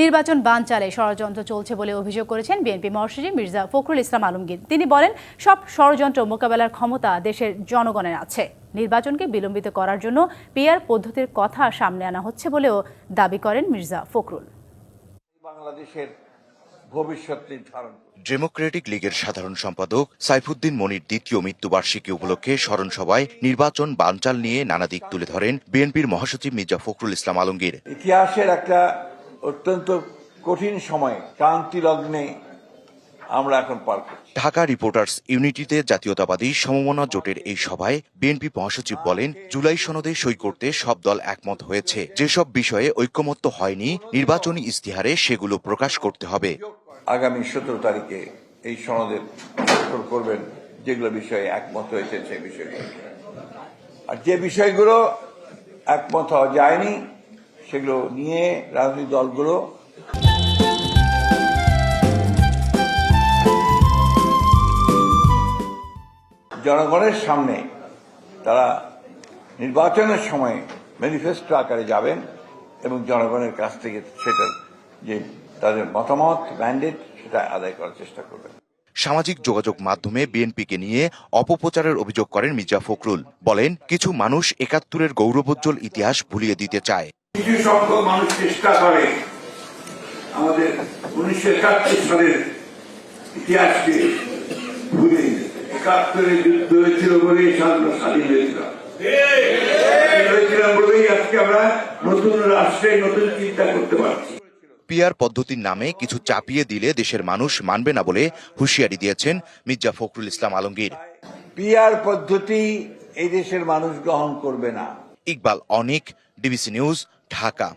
নির্বাচন বানচালে ষড়যন্ত্র চলছে বলে অভিযোগ করেছেন বিএনপি মহাসচিব মির্জা ফখরুল ইসলাম আলমগীর। তিনি বলেন সব ষড়যন্ত্র মোকাবেলার ক্ষমতা দেশের জনগণের আছে। নির্বাচনকে বিলম্বিত করার জন্য পিআর পদ্ধতির কথা সামনে আনা হচ্ছে বলেও দাবি করেন মির্জা ফখরুল। বাংলাদেশের ভবিষ্যৎ নির্ধারণ ডেমোক্রেটিক লীগের সাধারণ সম্পাদক সাইফুদ্দিন মনির দ্বিতীয় মৃত্যুবার্ষিকী উপলক্ষে স্মরণ সভায় নির্বাচন বানচাল নিয়ে নানা দিক তুলে ধরেন বিএনপির মহাসচিব মির্জা ফখরুল ইসলাম আলমগীর। ইতিহাসের একটা অত্যন্ত কঠিন সময় ক্রান্তি লগ্নে আমরা এখন পার করছি। ঢাকা রিপোর্টার্স ইউনিটিতে জাতীয়তাবাদী সমমনা জোটের এই সভায় বিএনপি মহাসচিব বলেন জুলাই সনদে সই করতে সব দল একমত হয়েছে। যেসব বিষয়ে ঐক্যমত্য হয়নি নির্বাচনী ইস্তিহারে সেগুলো প্রকাশ করতে হবে। আগামী সতেরো তারিখে এই সনদের করবেন যেগুলো বিষয়ে একমত হয়েছে সেই বিষয়গুলো আর যে বিষয়গুলো একমত হওয়া যায়নি সেগুলো নিয়ে রাজনৈতিক দলগুলো জনগণের সামনে তারা নির্বাচনের সময় ম্যানিফেস্টো আকারে যাবেন এবং জনগণের কাছ থেকে সেটা যে তাদের মতামত ম্যান্ডেট সেটা আদায় করার চেষ্টা করবেন। সামাজিক যোগাযোগ মাধ্যমে বিএনপিকে নিয়ে অপপ্রচারের অভিযোগ করেন মির্জা ফখরুল। বলেন, কিছু মানুষ একাত্তরের গৌরবোজ্জ্বল ইতিহাস ভুলিয়ে দিতে চায়। কিছু সংখ্যক মানুষ চেষ্টা করে আমাদের উনিশশো একাত্তর সালের ইতিহাসকে ভুলে। একাত্তরে যুদ্ধ হয়েছিল বলেই আমরা স্বাধীন হয়েছিলাম স্বাধীন হয়েছিলাম বলেই আজকে আমরা নতুন রাষ্ট্রে নতুন চিন্তা করতে পারছি। পিআর পদ্ধতির নামে কিছু চাপিয়ে দিলে দেশের মানুষ মানবে না বলে হুঁশিয়ারি দিয়েছেন মির্জা ফখরুল ইসলাম আলমগীর। পিয়ার পদ্ধতি এই দেশের মানুষ গ্রহণ করবে না। Iqbal Anik DBC news Dhaka.